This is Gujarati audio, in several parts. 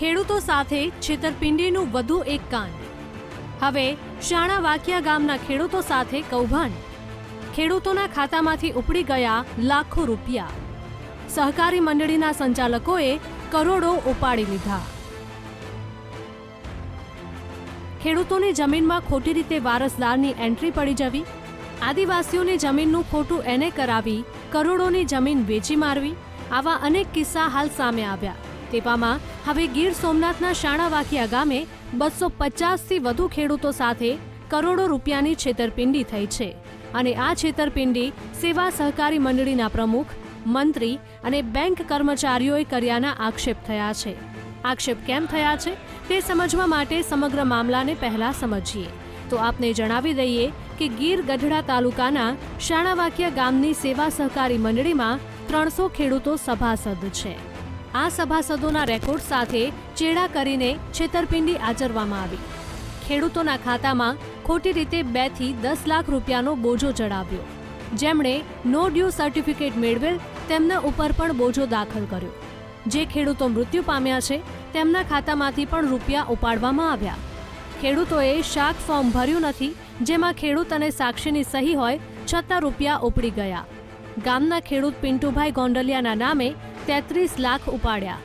ખેડૂતો સાથે છેતરપિંડીનું વધુ એક કાંડ. હવે શાણા વાકિયા ગામના ખેડૂતો સાથે કૌભાંડ. ખેડૂતોના ખાતામાંથી ઉપડી ગયા લાખો રૂપિયા. સહકારી મંડળીના સંચાલકોએ કરોડો ઉપાડી લીધા. ખેડૂતોની જમીનમાં ખોટી રીતે વારસદારની એન્ટ્રી પડી જવી, આદિવાસીઓની જમીનનું ખોટું એને કરાવી, કરોડોની જમીન વેચી મારવી, આવા અનેક કિસ્સા હાલ સામે આવ્યા. તેવામાં હવે ગીર સોમનાથના શાણાવાકિયા ગામે બસો પચાસથી વધુ ખેડૂતો સાથે કરોડો રૂપિયાની છેતરપિંડી થઈ છે. અને આ છેતરપિંડી સેવા સહકારી મંડળીના પ્રમુખ, મંત્રી અને બેંક કર્મચારીઓએ કર્યાના આક્ષેપ થયા છે. આક્ષેપ કેમ થયા છે? તે સમજવા માટે સમગ્ર મામલાને પહેલા સમજીએ. તો આપને જણાવી દઈએ કે ગીર ગઢડા તાલુકાના શાણાવાકિયા ગામની સેવા સહકારી મંડળીમાં ત્રણસો ખેડૂતો સભાસદ છે. આ સભાસદોના રેકોર્ડ સાથે ચેડા કરીને છેતરપિંડી આચરવામાં આવી. ખેડૂતોના ખાતામાં ખોટી રીતે બેથી દસ લાખ રૂપિયાનો બોજો ચડાવ્યો. જેમણે નો ડ્યુ સર્ટિફિકેટ મેળવેલ તેમના ઉપર પણ બોજો દાખલ કર્યો. જે ખેડૂતો મૃત્યુ પામ્યા છે, તેમના ખાતામાંથી પણ રૂપિયા ઉપાડવામાં આવ્યા. ખેડૂતોએ શાક ફોર્મ ભર્યું નથી, જેમાં ખેડૂત અને સાક્ષીની સહી હોય, છતાં રૂપિયા ઉપડી ગયા. ગામના ખેડૂત પિન્ટુભાઈ ગોંડલિયાના નામે તેત્રીસ લાખ ઉપાડ્યા.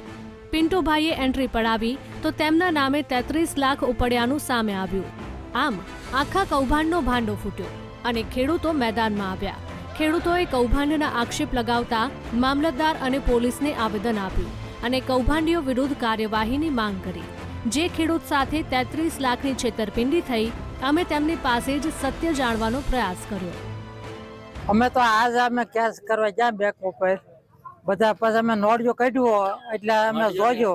પિન્ટુભાઈએ એન્ટ્રી પડાવી તો તેમના નામે તેત્રીસ લાખ ઉપડ્યાનું સામે આવ્યું. આમ, આખા કૌભાંડનો ભાંડો ફૂટ્યો અને ખેડૂતો મેદાનમાં આવ્યા. ખેડૂતોએ કૌભાંડના આક્ષેપ લગાવતા મામલતદાર અને પોલીસને આવેદન આપ્યું અને કૌભાંડીઓ વિરુદ્ધ કાર્યવાહીની માંગ કરી. જે ખેડૂત સાથે તેત્રીસ લાખની છેતરપિંડી થઈ, અમે તેમની પાસે જ સત્ય જાણવાનો પ્રયાસ કર્યો. અમે તો આજ અમે કેસ કરવા ગયા બેંક ઉપર બધા પછી અમે નોડિયો કાઢ્યો એટલે અમે જોજો.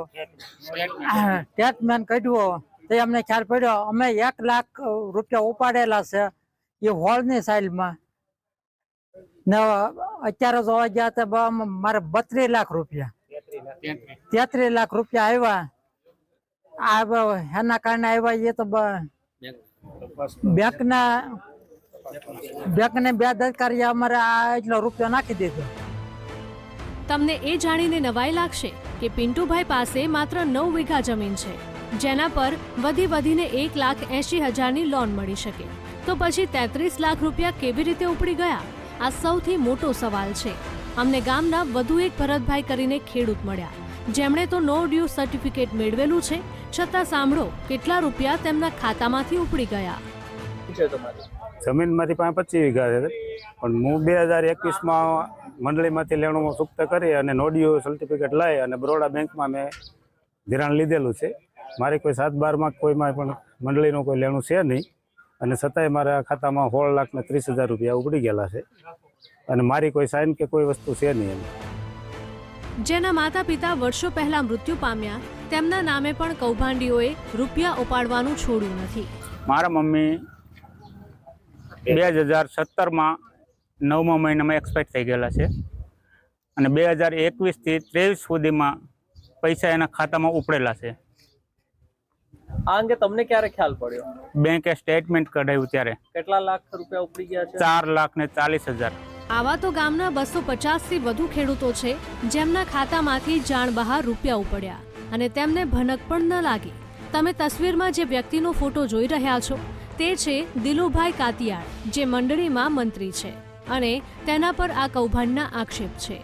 સ્ટેટમેન્ટ કાઢ્યો તો અમને ખ્યાલ પડ્યો અમે એક લાખ રૂપિયા ઉપાડેલા છે એ હોળની સાઈડમાં ને અત્યારે જોવા ગયા તો મારે બત્રીસ લાખ રૂપિયા. તેત્રીસ લાખ રૂપિયા આવ્યા આ એના કારણે આવ્યા એ તો બેંકના બેંકને બે દરકારી અમારે આ એટલો રૂપિયો નાખી દીધો. તમને એ જાણીને નવાઈ લાગશે કે પિન્ટુભાઈ પાસે માત્ર નવ વીઘા જમીન છે જેના પર વધી વધીને એક લાખ એંશી હજારની લોન મળી શકે. તો પછી તેત્રીસ લાખ રૂપિયા કેવી રીતે ઉપડી ગયા? આ સૌથી મોટો સવાલ છે. અમને ગામના વધુ એક ભરતભાઈ કરીને ખેડૂત મળ્યા. જેમણે તો નો ડ્યુ સર્ટિફિકેટ મેળવેલું છે છતાં સાંભળો કેટલા રૂપિયા તેમના ખાતામાંથી ઉપડી ગયા. જમીન જમીનમાંથી પાંચ પચીસ વીઘા છે. પણ હું બે હજાર એકવીસમાં મંડળીમાંથી લેણું સુપ્ત કરી અને નોડિયો સર્ટિફિકેટ લઈ અને બરોડા બેંકમાં મેં ધિરાણ લીધેલું છે. મારી કોઈ સાત બારમાં કોઈમાં પણ મંડળીનું કોઈ લેણું છે નહીં. અને છતાંય મારા ખાતામાં સોળ લાખ ને ત્રીસ હજાર રૂપિયા ઉપડી ગયેલા છે. અને મારી કોઈ સાઇન કે કોઈ વસ્તુ છે નહીં એમ. જેના માતા પિતા વર્ષો પહેલા મૃત્યુ પામ્યા તેમના નામે પણ કૌભાંડીઓએ રૂપિયા ઉપાડવાનું છોડ્યું નથી. મારા મમ્મી બે હજાર સત્તરમાં નવમા મહિનામાં એક્સપાયર થઈ ગયેલા છે. અને બે હજાર એકવીસથી ત્રેવીસ સુધીમાં પૈસા એના ખાતામાં ઉપડેલા છે. આ અંગે તમને ક્યારે ખ્યાલ પડ્યો? બેંકે સ્ટેટમેન્ટ કઢાવ્યું ત્યારે. કેટલા લાખ રૂપિયા ઉપડી ગયા છે? ચાર લાખ ને ચાલીસ હજાર. આવા તો ગામના બસો પચાસથી વધુ ખેડૂતો છે જેમના ખાતામાંથી જાણ બહાર રૂપિયા ઉપડ્યા અને તેમને ભનક પણ ન લાગી. તમે તસવીરમાં જે વ્યક્તિનો ફોટો જોઈ રહ્યા છો તે છે દિલુભાઈ કાતિયાળ જે મંડળીમાં મંત્રી છે. અને તેના પર આ કૌભાંડના આક્ષેપ છે.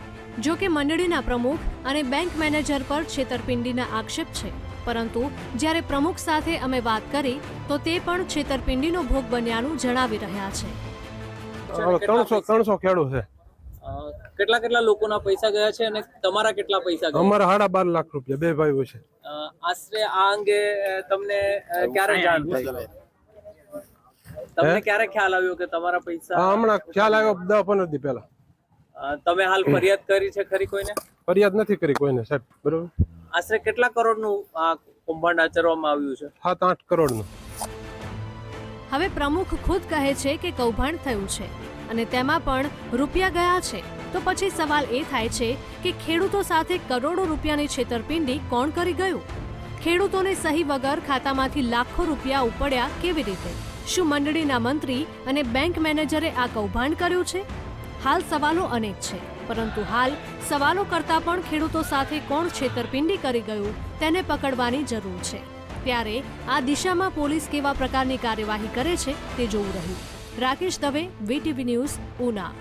જો કે મંડળીના પ્રમુખ અને બેંક મેનેજર પર છેતરપિંડીના આક્ષેપ છે. પરંતુ જ્યારે પ્રમુખ સાથે અમે વાત કરી તો તે પણ છેતરપિંડીનો ભોગ બન્યાનું જણાવી રહ્યા છે. ત્રણસો ત્રણસો ખેડૂત છે. કેટલા કેટલા લોકોના પૈસા ગયા છે અને તમારા કેટલા પૈસા ગયા? અમારા સાડા બાર લાખ રૂપિયા બે ભાઈઓ છે. આશરે આ અંગે તમને ક્યારે જાણ થઈ? તમને ક્યારે ખ્યાલ આવ્યો કે તમારા પૈસા હમણાં ખ્યાલ આવ્યો દસ પંદર દી પહેલા. તમે હાલ ફરિયાદ કરી છે ખરી કોઈને? ફરિયાદ નથી કરી કોઈને સાહેબ. બરોબર? આશરે કેટલા કરોડનું આ કૌભાંડ આચરવામાં આવ્યું છે? સાત આઠ કરોડનું. હવે પ્રમુખ ખુદ કહે છે કે કૌભાંડ થયું છે અને તેમાં પણ રૂપિયા ગયા છે. તો પછી સવાલ એ થાય છે કે ખેડૂતો સાથે કરોડો રૂપિયાની છેતરપિંડી કોણ કરી ગયું? ખેડૂતોને સહી વગર ખાતામાંથી લાખો રૂપિયા ઉપડ્યા કેવી રીતે? શું મંડળીના મંત્રી અને બેંક મેનેજરે આ કૌભાંડ કર્યું છે? હાલ સવાલો અનેક છે, પરંતુ હાલ સવાલો કરતા પણ ખેડૂતો સાથે કોણ છેતરપિંડી કરી ગયું તેને પકડવાની જરૂર છે. ત્યારે આ દિશામાં પોલીસ કેવા પ્રકારની કાર્યવાહી કરે છે તે જોવું રહ્યું. Rakesh Dave, VTV news, Una.